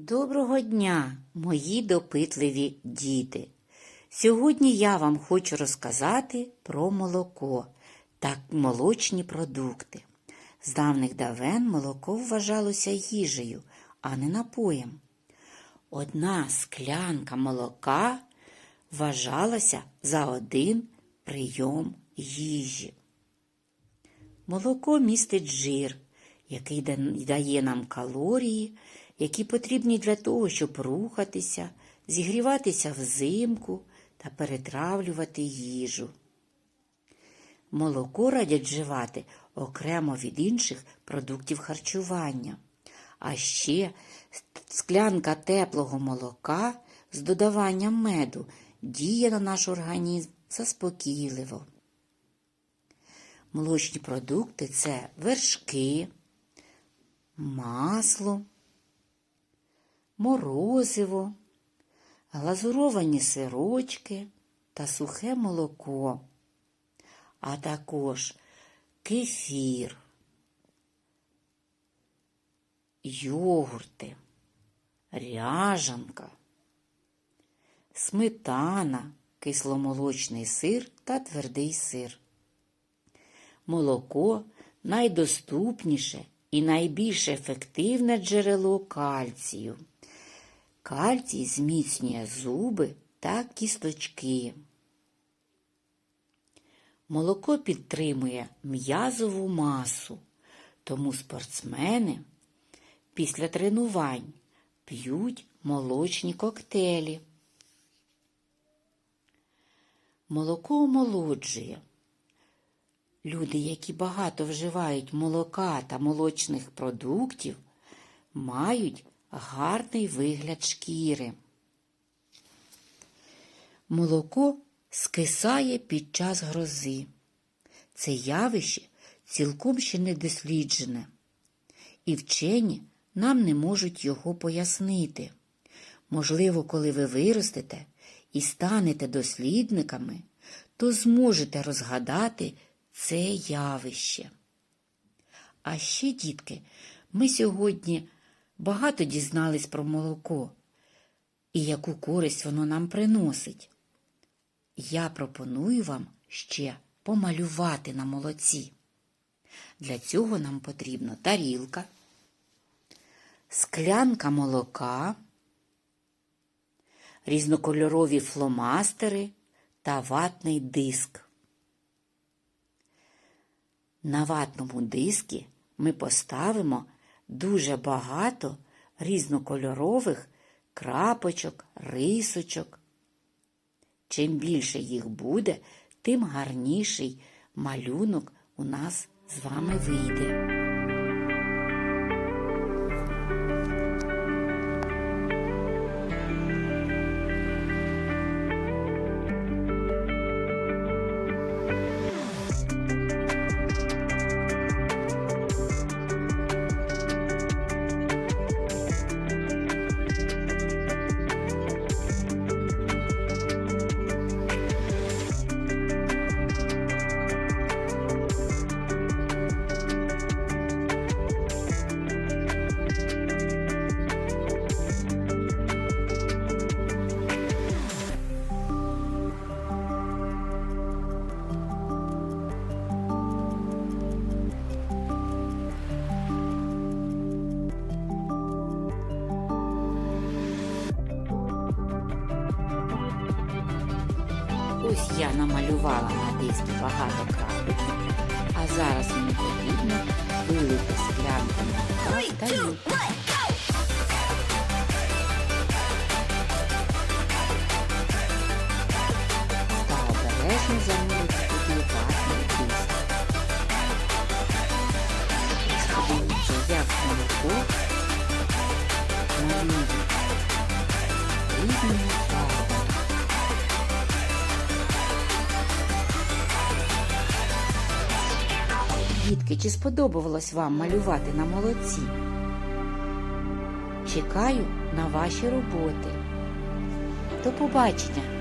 Доброго дня, мої допитливі діти. Сьогодні я вам хочу розказати про молоко та молочні продукти. З давних давен молоко вважалося їжею, а не напоєм. Одна склянка молока вважалася за один прийом їжі. Молоко містить жир, який дає нам калорії, які потрібні для того, щоб рухатися, зігріватися взимку та перетравлювати їжу. Молоко радять вживати окремо від інших продуктів харчування. А ще склянка теплого молока з додаванням меду діє на наш організм заспокійливо. Молочні продукти це вершки, масло, морозиво, глазуровані сирочки та сухе молоко, а також кефір, йогурти, ряжанка, сметана, кисломолочний сир та твердий сир. Молоко найдоступніше і найбільш ефективне джерело кальцію. Кальцій зміцнює зуби та кісточки. Молоко підтримує м'язову масу, тому спортсмени після тренувань п'ють молочні коктейлі. Молоко омолоджує. Люди, які багато вживають молока та молочних продуктів, мають гарний вигляд шкіри. Молоко скисає під час грози. Це явище цілком ще не досліджене, і вчені нам не можуть його пояснити. Можливо, коли ви виростете і станете дослідниками, то зможете розгадати це явище. А ще, дітки, ми сьогодні багато дізнались про молоко і яку користь воно нам приносить. Я пропоную вам ще помалювати на молоці. Для цього нам потрібна тарілка, склянка молока, різнокольорові фломастери та ватний диск. На ватному дискі ми поставимо дуже багато різнокольорових крапочок, рисочок. Чим більше їх буде, тим гарніший малюнок у нас з вами вийде. Ось я намалювала на дискі багато крапочок, а зараз мені потрібно вилити склянку молока та тарілку. Дітки, чи сподобалось вам малювати на молодці? Чекаю на ваші роботи. До побачення!